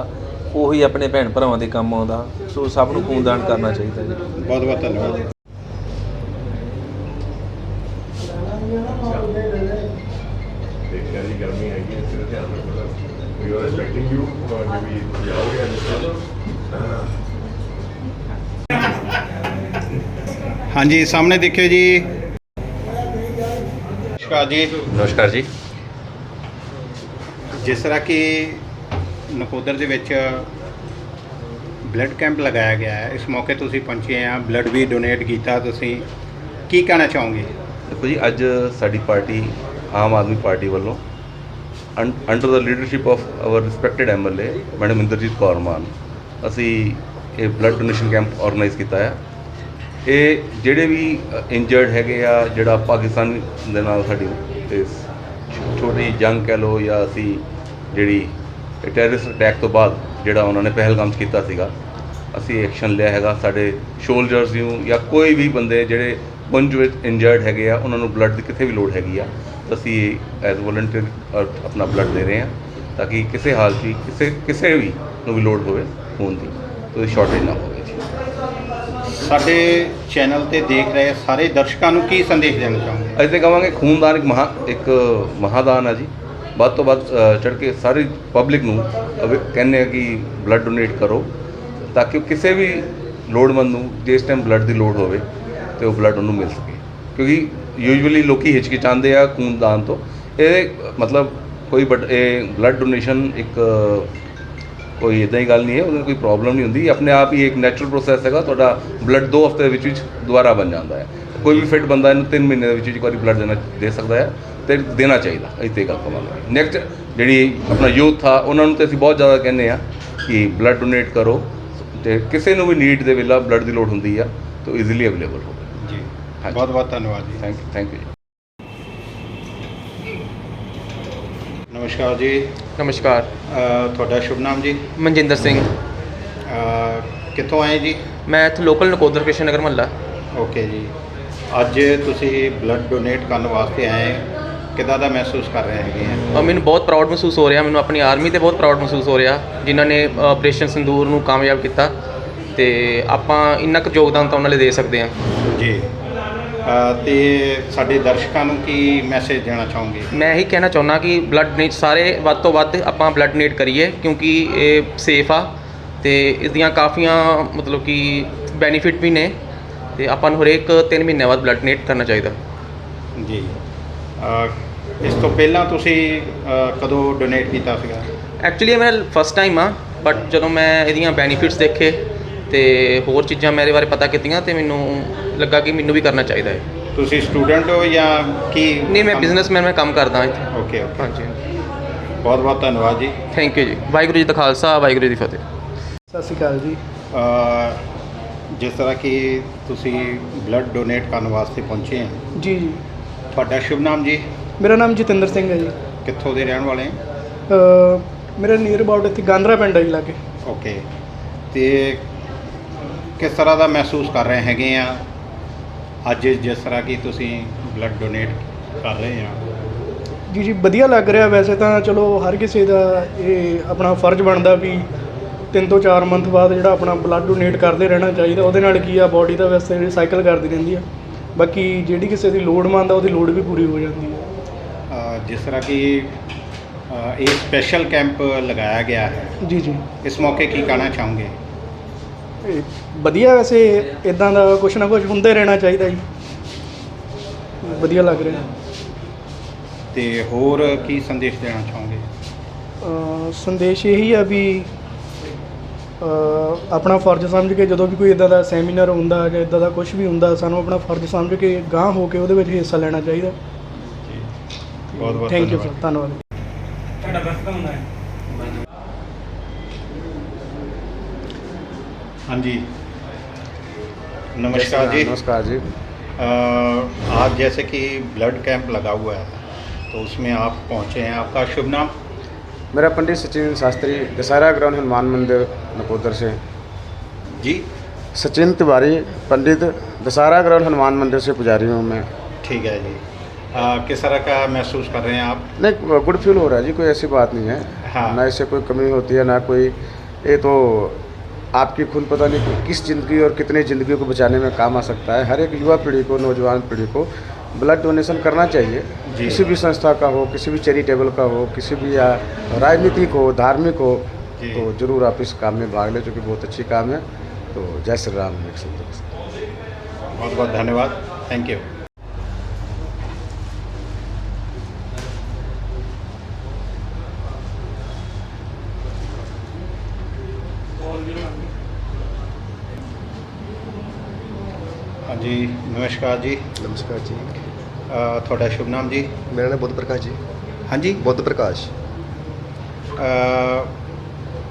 ਉਹੀ ਆਪਣੇ ਭੈਣ ਭਰਾਵਾਂ ਦੇ ਕੰਮ ਆਉਂਦਾ। ਸੋ ਸਭ ਨੂੰ ਖੂਨਦਾਨ ਕਰਨਾ ਚਾਹੀਦਾ ਜੀ। ਬਹੁਤ ਬਹੁਤ ਧੰਨਵਾਦ। ਦੇਖਿਆ ਜੀ ਗਰਮੀ ਹੈਗੀ ਇਸ ਤੇ ਧਿਆਨ ਰੱਖੋ। ਵੀ ਆਰ ਐਕਸਪੈਕਟਿੰਗ ਯੂ ਜਿਵੇਂ ਤੁਸੀਂ ਆਓਗੇ ਅੱਜ ਹਾਂਜੀ ਸਾਹਮਣੇ ਦੇਖਿਓ ਜੀ। ਨਮਸਕਾਰ ਜੀ। ਨਮਸਕਾਰ ਜੀ। ਜਿਸ ਤਰ੍ਹਾਂ ਕਿ ਨਕੋਦਰ ਦੇ ਵਿੱਚ ਬਲੱਡ ਕੈਂਪ ਲਗਾਇਆ ਗਿਆ ਹੈ। ਇਸ ਮੌਕੇ ਤੁਸੀਂ ਪਹੁੰਚੇ ਆ ਬਲੱਡ ਵੀ ਡੋਨੇਟ ਕੀਤਾ ਤੁਸੀਂ। ਕੀ ਕਹਿਣਾ ਚਾਹੋਗੇ? ਦੇਖੋ ਜੀ, ਅੱਜ ਸਾਡੀ ਪਾਰਟੀ, ਆਮ ਆਦਮੀ ਪਾਰਟੀ ਵੱਲੋਂ under the leadership of our respected MLA madam Inderjit Kaur Mann, ਅਸੀਂ ਇਹ ਬਲੱਡ ਡੋਨੇਸ਼ਨ ਕੈਂਪ ਆਰਗੇਨਾਈਜ਼ ਕੀਤਾ ਹੈ। ਇਹ ਜਿਹੜੇ ਵੀ ਇੰਜਰਡ ਹੈਗੇ ਆ, ਜਿਹੜਾ ਪਾਕਿਸਤਾਨ ਦੇ ਨਾਲ ਸਾਡੀ ਤੇ ਛੋਟੀ ਜੰਗ ਕਹਿ ਲਓ ਜਾਂ ਅਸੀਂ ਜਿਹੜੀ ਟੈਰਰਿਸਟ ਅਟੈਕ ਤੋਂ ਬਾਅਦ ਜਿਹੜਾ ਉਹਨਾਂ ਨੇ ਪਹਿਲਗਾਮ ਕੀਤਾ ਸੀਗਾ ਅਸੀਂ ਐਕਸ਼ਨ ਲਿਆ ਹੈਗਾ ਸਾਡੇ ਸ਼ੋਲਜਰਸ ਨੂੰ ਜਾਂ ਕੋਈ ਵੀ ਬੰਦੇ ਜਿਹੜੇ ਪੁੰਜ ਵਿੱਚ ਇੰਜਰਡ ਹੈਗੇ ਆ ਉਹਨਾਂ ਨੂੰ ਬਲੱਡ ਦੀ ਕਿਤੇ ਵੀ ਲੋੜ ਹੈਗੀ ਆ ਤਾਂ ਅਸੀਂ ਐਜ਼ ਵੋਲੰਟੀਅਰ ਆਪਣਾ ਬਲੱਡ ਦੇ ਰਹੇ ਹਾਂ ਤਾਂ ਕਿ ਕਿਸੇ ਹਾਲ 'ਚ ਵੀ ਕਿਸੇ ਕਿਸੇ ਵੀ ਨੂੰ ਵੀ ਲੋੜ ਹੋਵੇ ਖੂਨ ਦੀ। ਤਾਂ ਸ਼ਾਰਟੇਜ ਨਾ ਹੋਵੇ ਜੀ। ਸਾਡੇ ਚੈਨਲ ਤੇ ਦੇਖ ਰਹੇ ਸਾਰੇ ਦਰਸ਼ਕਾਂ ਨੂੰ ਕੀ ਸੰਦੇਸ਼ ਦੇਣਾ ਚਾਹੋਗੇ? ਅਸੀਂ ਤਾਂ ਕਹਾਂਗੇ ਖੂਨਦਾਨ ਇੱਕ ਮਹਾ ਇੱਕ ਮਹਾਦਾਨ ਆ ਜੀ। ਵੱਧ ਤੋਂ ਵੱਧ ਚੜ ਕੇ ਸਾਰੀ ਪਬਲਿਕ ਨੂੰ ਅਵੇ- ਕਹਿੰਦੇ ਆ ਕਿ ਬਲੱਡ ਡੋਨੇਟ ਕਰੋ ਤਾਂ ਕਿ ਕਿਸੇ ਵੀ ਲੋੜਵੰਦ ਨੂੰ ਜਿਸ ਟਾਈਮ ਬਲੱਡ ਦੀ ਲੋੜ ਹੋਵੇ, ਤੇ ਉਹ ਬਲੱਡ ਉਹਨੂੰ ਮਿਲ ਸਕੇ। ਕਿਉਂਕਿ ਯੂਜੂਅਲੀ ਲੋਕੀ ਹਿਚਕਿਚਾਉਂਦੇ ਆ ਖੂਨਦਾਨ ਤੋਂ। ਇਹ ਮਤਲਬ ਕੋਈ ਬਟ ਇਹ ਬਲੱਡ ਡੋਨੇਸ਼ਨ ਇੱਕ, ਕੋਈ ਇਦਾਂ ਹੀ ਗੱਲ ਨਹੀਂ ਹੈ, ਉਹਦੇ ਕੋਈ ਪ੍ਰੋਬਲਮ ਨਹੀਂ ਹੁੰਦੀ। ਆਪਣੇ ਆਪ ਹੀ ਇੱਕ ਨੈਚੁਰਲ ਪ੍ਰੋਸੈਸ ਹੈਗਾ, ਤੁਹਾਡਾ ਬਲੱਡ ਦੋ ਹਫ਼ਤੇ ਦੇ ਵਿੱਚ ਵਿੱਚ ਦੁਬਾਰਾ ਬਣ ਜਾਂਦਾ ਹੈ। ਕੋਈ ਵੀ ਫਿਟ ਬੰਦਾ ਇਹਨੂੰ 3 ਮਹੀਨੇ ਦੇ ਵਿੱਚ ਇੱਕ ਵਾਰੀ ਬਲੱਡ ਦੇਣਾ ਦੇ ਸਕਦਾ ਹੈ ਤੇ ਦੇਣਾ ਚਾਹੀਦਾ ਇਹ ਗੱਲ ਕਵਾਂਗੇ। ਨੈਕਸਟ ਜਿਹੜੀ ਆਪਣਾ ਯੂਥ ਆ ਉਹਨਾਂ ਨੂੰ ਤੇ ਅਸੀਂ ਬਹੁਤ ਜ਼ਿਆਦਾ ਕਹਿੰਦੇ ਆ ਕਿ ਬਲੱਡ ਡੋਨੇਟ ਕਰੋ ਤੇ ਕਿਸੇ ਨੂੰ ਵੀ ਨੀਡ ਦੇ ਵੇਲੇ ਬਲੱਡ ਦੀ ਲੋੜ ਹੁੰਦੀ ਆ ਤਾਂ ਈਜ਼ੀਲੀ ਅਵੇਲੇਬਲ ਹੋਵੇ। ਜੀ। ਹਾਂਜੀ। ਬਹੁਤ ਬਹੁਤ ਧੰਨਵਾਦ ਜੀ। ਥੈਂਕ ਯੂ ਥੈਂਕ ਯੂ ਜੀ। ਨਮਸਕਾਰ ਜੀ। ਨਮਸਕਾਰ। ਤੁਹਾਡਾ ਸ਼ੁਭ ਨਾਮ ਜੀ? ਮਨਜਿੰਦਰ ਸਿੰਘ। ਅ, ਕਿੱਥੋਂ ਆਏ ਜੀ? ਮੈਂ ਇੱਥੇ ਲੋਕਲ ਨਕੋਦਰ ਕ੍ਰਿਸ਼ਨ ਨਗਰ ਮਹੱਲਾ। ਓਕੇ ਜੀ। ਅੱਜ ਤੁਸੀਂ ਬਲੱਡ ਡੋਨੇਟ ਕਰਨ ਵਾਸਤੇ ਆਏ ਕਿੱਦਾਂ ਦਾ ਮਹਿਸੂਸ ਕਰ ਰਹੇ ਹੈਗੇ ਆ? ਮੈਨੂੰ ਬਹੁਤ ਪ੍ਰਾਊਡ ਮਹਿਸੂਸ ਹੋ ਰਿਹਾ। ਮੈਨੂੰ ਆਪਣੀ ਆਰਮੀ ਤੇ ਬਹੁਤ ਪ੍ਰਾਊਡ ਮਹਿਸੂਸ ਹੋ ਰਿਹਾ ਜਿਨ੍ਹਾਂ ਨੇ ਆਪਰੇਸ਼ਨ ਸਿੰਦੂਰ ਨੂੰ ਕਾਮਯਾਬ ਕੀਤਾ। ਤੇ ਆਪਾਂ ਇੰਨਾ ਕੁ ਯੋਗਦਾਨ ਤਾਂ ਉਹਨਾਂ ਲਈ ਦੇ ਸਕਦੇ ਹਾਂ। ਜੀ। ਅ, ਤੇ ਸਾਡੇ ਦਰਸ਼ਕਾਂ ਨੂੰ ਕੀ ਮੈਸੇਜ ਦੇਣਾ ਚਾਹੋਗੇ? ਮੈਂ ਇਹੀ ਕਹਿਣਾ ਚਾਹੁੰਦਾ ਕਿ ਬਲੱਡ ਡੋਨੇਟ ਸਾਰੇ ਵੱਧ ਤੋਂ ਵੱਧ ਆਪਾਂ ਬਲੱਡ ਡੋਨੇਟ ਕਰੀਏ ਕਿਉਂਕਿ ਇਹ ਸੇਫ ਆ। ਤੇ ਇਸ ਦੀਆਂ ਕਾਫੀਆਂ ਮਤਲਬ ਕਿ ਬੈਨੀਫਿਟ ਵੀ ਨੇ। ਤੇ ਆਪਾਂ ਨੂੰ ਹਰੇਕ 3 ਮਹੀਨਿਆਂ ਬਾਅਦ ਬਲੱਡ ਡੋਨੇਟ ਕਰਨਾ ਚਾਹੀਦਾ। ਜੀ। ਅ, ਇਸ ਤੋਂ ਪਹਿਲਾਂ ਤੁਸੀਂ ਕਦੋਂ ਡੋਨੇਟ ਕੀਤਾ ਸੀਗਾ? ਐਕਚੁਅਲੀ ਇਹ ਮੇਰਾ ਫਸਟ ਟਾਈਮ ਆ ਬਟ ਜਦੋਂ ਮੈਂ ਇਹਦੀਆਂ ਬੈਨੀਫਿਟਸ ਦੇਖੇ ਤੇ ਹੋਰ ਚੀਜ਼ਾਂ ਮੇਰੇ ਬਾਰੇ ਪਤਾ ਕੀਤੀਆਂ ਤੇ ਮੈਨੂੰ ਲੱਗਾ ਕਿ ਮੈਨੂੰ ਵੀ ਕਰਨਾ ਚਾਹੀਦਾ ਹੈ। ਤੁਸੀਂ ਸਟੂਡੈਂਟ ਹੋ ਜਾਂ ਕੀ ਨਹੀਂ ਮੈਂ ਬਿਜ਼ਨਸਮੈਨ ਮੈਂ ਕੰਮ ਕਰਦਾ ਇੱਥੇ। ਓਕੇ ਓਕੇ ਹਾਂਜੀ ਬਹੁਤ ਬਹੁਤ ਧੰਨਵਾਦ ਜੀ। ਥੈਂਕ ਯੂ ਜੀ। ਵਾਹਿਗੁਰੂ ਜੀ ਦਾ ਖਾਲਸਾ ਵਾਹਿਗੁਰੂ ਜੀ ਦੀ ਫਤਿਹ। ਸਤਿ ਸ਼੍ਰੀ ਅਕਾਲ ਜੀ। ਅ, ਜਿਸ ਤਰ੍ਹਾਂ ਕਿ ਤੁਸੀਂ ਬਲੱਡ ਡੋਨੇਟ ਕਰਨ ਵਾਸਤੇ ਪਹੁੰਚੇ ਹੈ ਜੀ ਜੀ। ਤੁਹਾਡਾ ਸ਼ੁਭ ਨਾਮ ਜੀ? ਮੇਰਾ ਨਾਮ ਜਤਿੰਦਰ ਸਿੰਘ ਹੈ ਜੀ। ਕਿੱਥੋਂ ਦੇ ਰਹਿਣ ਵਾਲੇ ਹੋ ਅ, ਮੇਰਾ ਨੀਅਰ ਅਬਾਊਟ ਇੱਥੇ ਗਾਂਧਰਾ ਪਿੰਡ ਹੈ ਜੀ ਲਾਗੇ। ਓਕੇ ਤੇ ਕਿਸ ਤਰ੍ਹਾਂ ਦਾ ਮਹਿਸੂਸ ਕਰ ਰਹੇ ਹੈਗੇ ਆ? ਅੱਜ ਜਿਸ ਤਰ੍ਹਾਂ ਕਿ ਤੁਸੀਂ ਬਲੱਡ ਡੋਨੇਟ ਕਰ ਰਹੇ ਆ। ਜੀ ਜੀ ਵਧੀਆ ਲੱਗ ਰਿਹਾ ਵੈਸੇ ਤਾਂ ਚਲੋ ਹਰ ਕਿਸੇ ਦਾ ਇਹ ਆਪਣਾ ਫਰਜ਼ ਬਣਦਾ ਵੀ ਤਿੰਨ ਤੋਂ ਚਾਰ ਮੰਥ ਬਾਅਦ ਜਿਹੜਾ ਆਪਣਾ ਬਲੱਡ ਡੋਨੇਟ ਕਰਦੇ ਰਹਿਣਾ ਚਾਹੀਦਾ ਉਹਦੇ ਨਾਲ ਕੀ ਆ ਬਾਡੀ ਦਾ ਵੈਸੇ ਰਿਸਾਈਕਲ ਕਰਦੀ ਰਹਿੰਦੀ ਆ। ਬਾਕੀ ਜਿਹੜੀ ਕਿਸੇ ਦੀ ਲੋੜਮੰਦ ਆ ਉਹਦੀ ਲੋੜ ਵੀ ਪੂਰੀ ਹੋ ਜਾਂਦੀ ਹੈ ਜਿਸ ਤਰ੍ਹਾਂ ਕਿ ਇਹ ਸਪੈਸ਼ਲ ਕੈਂਪ ਲਗਾਇਆ ਗਿਆ ਹੈ। ਜੀ ਜੀ। ਇਸ ਮੌਕੇ ਕੀ ਕਹਿਣਾ ਚਾਹੋਗੇ? ਵਧੀਆ ਵੈਸੇ ਇਦਾਂ ਦਾ ਕੁਛ ਨਾ ਕੁਛ ਹੁੰਦੇ ਰਹਿਣਾ ਚਾਹੀਦਾ ਜੀ। ਵਧੀਆ ਲੱਗ ਰਿਹਾ। ਤੇ ਹੋਰ ਕੀ ਸੰਦੇਸ਼ ਦੇਣਾ ਚਾਹੋਗੇ? ਸੰਦੇਸ਼ ਇਹੀ ਆ ਵੀ ਆਪਣਾ ਫਰਜ਼ ਸਮਝ ਕੇ ਜਦੋਂ ਵੀ ਕੋਈ ਇਦਾਂ ਦਾ ਸੈਮੀਨਾਰ ਹੁੰਦਾ ਜਾਂ ਇਦਾਂ ਦਾ ਕੁਝ ਵੀ ਹੁੰਦਾ ਸਾਨੂੰ ਆਪਣਾ ਫਰਜ਼ ਸਮਝ ਕੇ ਗਾਂਹ ਹੋ ਕੇ ਉਹਦੇ ਵਿੱਚ ਹਿੱਸਾ ਲੈਣਾ ਚਾਹੀਦਾ ਬਹੁਤ ਬਹੁਤ ਥੈਂਕ ਯੂ ਧੰਨਵਾਦ ਸਰ ਧੰਨਵਾਦ ਹਾਂਜੀ नमस्कार जी नमस्कार जी अ, आज जैसे कि ब्लड कैंप लगा हुआ है तो उसमें आप पहुंचे हैं आपका शुभ नाम मेरा पंडित सचिन शास्त्री दशहरा ग्राउंड हनुमान मंदिर नकोदर से। जी। सचिन तिवारी पंडित दशहरा ग्राउंड हनुमान मंदिर से पुजारी हूँ मैं। ठीक है जी। अ, किस तरह का महसूस कर रहे हैं आप? नहीं गुड फील हो रहा है जी कोई ऐसी बात नहीं है। हाँ। ना इससे कोई कमी होती है ना कोई ये तो आपकी खुद पता नहीं किस ज़िंदगी और कितनी ज़िंदगी को बचाने में काम आ सकता है। हर एक युवा पीढ़ी को नौजवान पीढ़ी को ब्लड डोनेशन करना चाहिए। किसी भी संस्था का हो किसी भी चैरिटेबल का हो किसी भी राजनीतिक हो धार्मिक हो। तो ज़रूर आप इस काम में भाग लें जो कि बहुत अच्छी काम है तो जय श्री राम एक शब्द में। बहुत बहुत धन्यवाद थैंक यू ਹਾਂਜੀ ਨਮਸਕਾਰ ਜੀ ਨਮਸਕਾਰ ਜੀ ਅ, ਤੁਹਾਡਾ ਸ਼ੁਭ ਨਾਮ ਜੀ ਮੇਰਾ ਨਾਮ ਬੁੱਧ ਪ੍ਰਕਾਸ਼ ਜੀ ਹਾਂਜੀ ਬੁੱਧ ਪ੍ਰਕਾਸ਼ ਅ,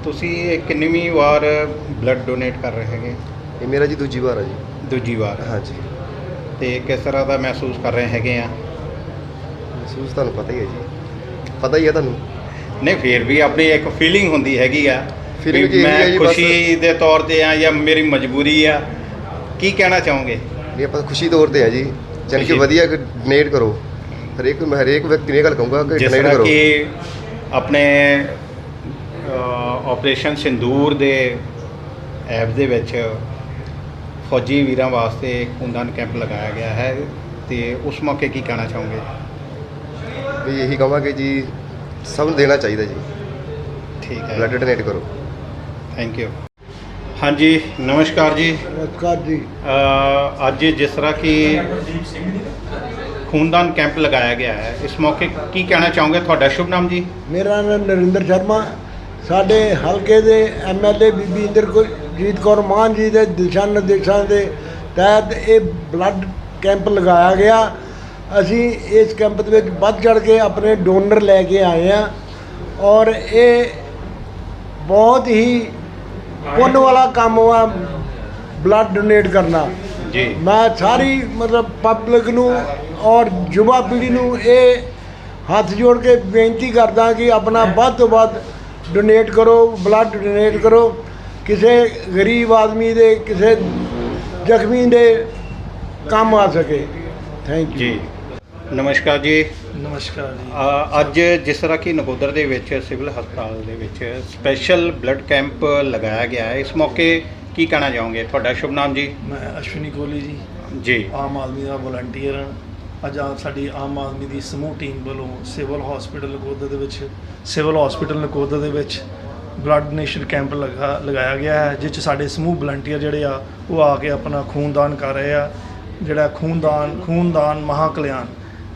ਤੁਸੀਂ ਇਹ ਕਿੰਨੀਵੀਂ ਵਾਰ ਬਲੱਡ ਡੋਨੇਟ ਕਰ ਰਹੇ ਹੈਗੇ? ਇਹ ਮੇਰਾ ਜੀ ਦੂਜੀ ਵਾਰ ਆ ਜੀ। ਦੂਜੀ ਵਾਰ। ਹਾਂਜੀ। ਤੇ ਕਿਸ ਤਰ੍ਹਾਂ ਦਾ ਮਹਿਸੂਸ ਕਰ ਰਹੇ ਹੈਗੇ ਆ? ਮਹਿਸੂਸ ਤੁਹਾਨੂੰ ਪਤਾ ਹੀ ਹੈ ਜੀ। ਪਤਾ ਹੀ ਹੈ ਤੁਹਾਨੂੰ। ਨਹੀਂ ਫਿਰ ਵੀ ਆਪਣੀ ਇੱਕ ਫੀਲਿੰਗ ਹੁੰਦੀ ਹੈਗੀ ਆ। Feeling ਵੀ ਮੈਂ ਬਸ- ਖੁਸ਼ੀ ਦੇ ਤੌਰ ਤੇ ਆ ਜਾਂ ਮੇਰੀ ਮਜਬੂਰੀ ਆ? ਕੀ ਕਹਿਣਾ ਚਾਹੋਗੇ? ਨਹੀਂ ਆਪਾਂ ਖੁਸ਼ੀ ਤੌਰ ਤੇ ਆ ਜੀ। ਜਾਣੀ ਕਿ ਖੁਸ਼ੀ। ਵਧੀਆ ਡੋਨੇਟ ਕਰੋ। ਹਰੇਕ ਮੈਂ ਹਰੇਕ ਵਿਅਕਤੀ ਨੂੰ ਇਹ ਗੱਲ ਕਹੂੰਗਾ ਕਿ ਜਿਸ ਡੋਨੇਟ ਤਰ੍ਹਾਂ ਕਰੋ। ਕਿ ਆਪਣੇ ਆਪਰੇਸ਼ਨ ਸਿੰਦੂਰ ਦੇ ਐਪ ਦੇ ਵਿੱਚ ਫੌਜੀ ਵੀਰਾਂ ਵਾਸਤੇ ਖੂਨਦਾਨ ਕੈਂਪ ਲਗਾਇਆ ਗਿਆ ਹੈ ਤੇ ਉਸ ਮੌਕੇ ਕੀ ਕਹਿਣਾ ਚਾਹੋਗੇ? ਵੀ ਇਹੀ ਕਹਾਂਗੇ ਜੀ ਸਭ ਨੂੰ ਦੇਣਾ ਚਾਹੀਦਾ ਜੀ। ਠੀਕ ਹੈ। ਬਲੱਡ ਡੋਨੇਟ ਕਰੋ। ਥੈਂਕ ਯੂ ਹਾਂਜੀ ਨਮਸਕਾਰ ਜੀ। ਨਮਸਕਾਰ ਜੀ। ਅ, ਅੱਜ ਜਿਸ ਤਰ੍ਹਾਂ ਕਿ ਖੂਨਦਾਨ ਕੈਂਪ ਲਗਾਇਆ ਗਿਆ ਹੈ ਇਸ ਮੌਕੇ ਕੀ ਕਹਿਣਾ ਚਾਹੋਗੇ? ਤੁਹਾਡਾ ਸ਼ੁਭ ਨਾਮ ਜੀ? ਮੇਰਾ ਨਾਮ ਨਰਿੰਦਰ ਸ਼ਰਮਾ। ਸਾਡੇ ਹਲਕੇ ਦੇ ਐਮਐਲਏ ਬੀਬੀ ਇੰਦਰਜੀਤ ਕੌਰ ਮਾਨ ਜੀ ਦੇ ਦਿਸ਼ਾ ਨਿਰਦੇਸ਼ਾਂ ਦੇ ਤਹਿਤ ਇਹ ਬਲੱਡ ਕੈਂਪ ਲਗਾਇਆ ਗਿਆ। ਅਸੀਂ ਇਸ ਕੈਂਪ ਦੇ ਵਿੱਚ ਵੱਧ ਚੜ ਕੇ ਆਪਣੇ ਡੋਨਰ ਲੈ ਕੇ ਆਏ ਆ ਔਰ ਇਹ ਬਹੁਤ ਹੀ ਪੁੰਨ ਵਾਲਾ ਕੰਮ ਆ ਬਲੱਡ ਡੋਨੇਟ ਕਰਨਾ। ਜੀ। ਮੈਂ ਸਾਰੀ ਮਤਲਬ ਪਬਲਿਕ ਨੂੰ ਔਰ ਯੁਵਾ ਪੀੜ੍ਹੀ ਨੂੰ ਇਹ ਹੱਥ ਜੋੜ ਕੇ ਬੇਨਤੀ ਕਰਦਾ ਕਿ ਆਪਣਾ ਵੱਧ ਤੋਂ ਵੱਧ ਡੋਨੇਟ ਕਰੋ ਬਲੱਡ ਡੋਨੇਟ ਕਰੋ। ਕਿਸੇ ਗਰੀਬ ਆਦਮੀ ਦੇ ਕਿਸੇ ਜ਼ਖਮੀ ਦੇ ਕੰਮ ਆ ਸਕੇ। ਥੈਂਕ ਯੂ ਜੀ। ਨਮਸਕਾਰ ਜੀ। ਨਮਸਕਾਰ ਜੀ। ਅ, ਅੱਜ ਜਿਸ ਤਰ੍ਹਾਂ ਕਿ ਨਕੋਦਰ ਦੇ ਵਿੱਚ ਸਿਵਲ ਹਸਪਤਾਲ ਦੇ ਵਿੱਚ ਸਪੈਸ਼ਲ ਬਲੱਡ ਕੈਂਪ ਲਗਾਇਆ ਗਿਆ ਹੈ। ਇਸ ਮੌਕੇ ਕੀ ਕਹਿਣਾ ਚਾਹੋਗੇ? ਤੁਹਾਡਾ ਸ਼ੁਭ ਨਾਮ ਜੀ? ਮੈਂ ਅਸ਼ਵਨੀ ਕੋਹਲੀ ਜੀ। ਜੀ। ਆਮ ਆਦਮੀ ਦਾ ਵਲੰਟੀਅਰ ਹਾਂ। ਅੱਜ ਆ ਸਾਡੀ ਆਮ ਆਦਮੀ ਦੀ ਸਮੂਹ ਟੀਮ ਵੱਲੋਂ ਸਿਵਲ ਹਸਪੀਟਲ ਨਕੋਦਰ ਦੇ ਵਿੱਚ ਸਿਵਲ ਹਸਪੀਟਲ ਨਕੋਦਰ ਦੇ ਵਿੱਚ ਬਲੱਡ ਡੋਨੇਸ਼ਨ ਕੈਂਪ ਲਗਾ ਲਗਾਇਆ ਗਿਆ ਹੈ ਜਿਸ 'ਚ ਸਾਡੇ ਸਮੂਹ ਵਲੰਟੀਅਰ ਜਿਹੜੇ ਆ ਉਹ ਆ ਕੇ ਆਪਣਾ ਖੂਨਦਾਨ ਕਰ ਰਹੇ ਆ। ਜਿਹੜਾ ਖੂਨਦਾਨ ਖੂਨਦਾਨ ਮਹਾ ਕਲਿਆਣ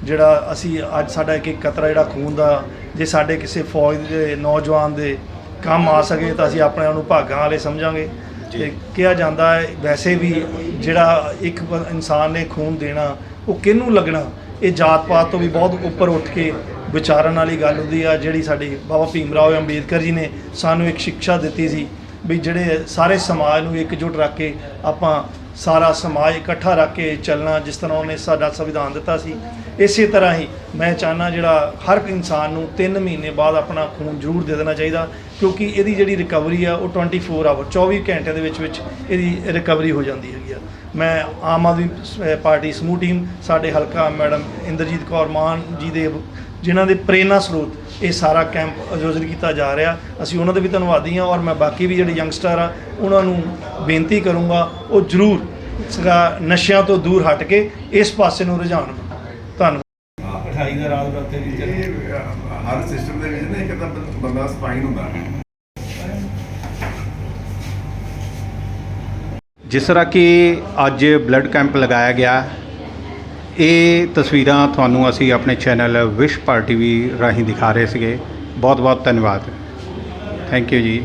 ਜਿਹੜਾ ਅਸੀਂ ਅੱਜ ਸਾਡਾ ਇੱਕ ਇੱਕ ਕਤਰਾ ਜਿਹੜਾ ਖੂਨ ਦਾ ਜੇ ਸਾਡੇ ਕਿਸੇ ਫੌਜ ਦੇ ਨੌਜਵਾਨ ਦੇ ਕੰਮ ਆ ਸਕੇ ਤਾਂ ਅਸੀਂ ਆਪਣੇ ਆਪ ਨੂੰ ਭਾਗਾਂ ਵਾਲੇ ਸਮਝਾਂਗੇ। ਤੇ ਕਿਹਾ ਜਾਂਦਾ ਹੈ ਵੈਸੇ ਵੀ ਜਿਹੜਾ ਇੱਕ ਇਨਸਾਨ ਨੇ ਖੂਨ ਦੇਣਾ ਉਹ ਕਿਹਨੂੰ ਲੱਗਣਾ? ਇਹ ਜਾਤ ਪਾਤ ਤੋਂ ਵੀ ਬਹੁਤ ਉੱਪਰ ਉੱਠ ਕੇ ਵਿਚਾਰਨ ਵਾਲੀ ਗੱਲ ਹੁੰਦੀ ਆ, ਜਿਹੜੀ ਸਾਡੀ ਬਾਬਾ ਭੀਮ ਰਾਓ ਅੰਬੇਦਕਰ ਜੀ ਨੇ ਸਾਨੂੰ ਇੱਕ ਸਿੱਖਿਆ ਦਿੱਤੀ ਸੀ ਵੀ ਜਿਹੜੇ ਸਾਰੇ ਸਮਾਜ ਨੂੰ ਇਕਜੁੱਟ ਰੱਖ ਕੇ ਆਪਾਂ ਸਾਰਾ ਸਮਾਜ ਇਕੱਠਾ ਰੱਖ ਕੇ ਚੱਲਣਾ, ਜਿਸ ਤਰ੍ਹਾਂ ਉਹਨੇ ਸਾਡਾ ਸੰਵਿਧਾਨ ਦਿੱਤਾ ਸੀ। ਇਸੇ ਤਰ੍ਹਾਂ ਹੀ ਮੈਂ ਚਾਹਨਾ ਜਿਹੜਾ ਹਰ ਇੱਕ ਇਨਸਾਨ ਨੂੰ 3 ਮਹੀਨੇ ਬਾਅਦ ਆਪਣਾ ਖੂਨ ਜ਼ਰੂਰ ਦੇ ਦੇਣਾ ਚਾਹੀਦਾ, ਕਿਉਂਕਿ ਇਹਦੀ ਜਿਹੜੀ ਰਿਕਵਰੀ ਆ ਉਹ 24 ਆਵਰ 24 ਘੰਟੇ ਦੇ ਵਿੱਚ ਵਿੱਚ ਇਹਦੀ ਰਿਕਵਰੀ ਹੋ ਜਾਂਦੀ ਹੈਗੀ ਆ। ਮੈਂ ਆਮ ਆਦਮੀ ਪਾਰਟੀ ਸਮੂਹ ਟੀਮ ਸਾਡੇ ਹਲਕਾ ਮੈਡਮ ਇੰਦਰਜੀਤ ਕੌਰ ਮਾਨ ਜੀ ਦੇ ਜਿਨ੍ਹਾਂ ਦੇ ਪ੍ਰੇਰਨਾ ਸਰੋਤ ਇਹ ਸਾਰਾ ਕੈਂਪ ਆਯੋਜਿਤ ਕੀਤਾ ਜਾ ਰਿਹਾ। ਅਸੀਂ ਉਹਨਾਂ ਦੇ ਵੀ ਧੰਨਵਾਦੀ ਹਾਂ ਔਰ ਮੈਂ ਬਾਕੀ ਵੀ ਜਿਹੜੇ ਯੰਗਸਟਰ ਆ ਉਹਨਾਂ ਨੂੰ ਬੇਨਤੀ ਕਰੂੰਗਾ ਉਹ ਜ਼ਰੂਰ ਸਗਾ ਨਸ਼ਿਆਂ ਤੋਂ ਦੂਰ ਹਟ ਕੇ ਇਸ ਪਾਸੇ ਨੂੰ ਰੁਝਾਨ ਧੰਨਵਾਦ। ਇਹ ਹਰ ਸਿਸਟਮ ਦੇ ਵਿੱਚ ਨਾ ਇੱਕ ਤਾਂ ਬੰਦਾ ਸਪਾਈਨ ਹੁੰਦਾ। ਜਿਸ ਤਰ੍ਹਾਂ ਕਿ ਅੱਜ ਬਲੱਡ ਕੈਂਪ ਲਗਾਇਆ ਗਿਆ, ਇਹ ਤਸਵੀਰਾਂ ਤੁਹਾਨੂੰ ਅਸੀਂ ਆਪਣੇ ਚੈਨਲ ਵਿਸ਼ ਪਾਰਟੀ ਵੀ ਰਾਹੀਂ ਦਿਖਾ ਰਹੇ ਸੀਗੇ। ਬਹੁਤ ਬਹੁਤ ਧੰਨਵਾਦ। ਥੈਂਕ ਯੂ ਜੀ।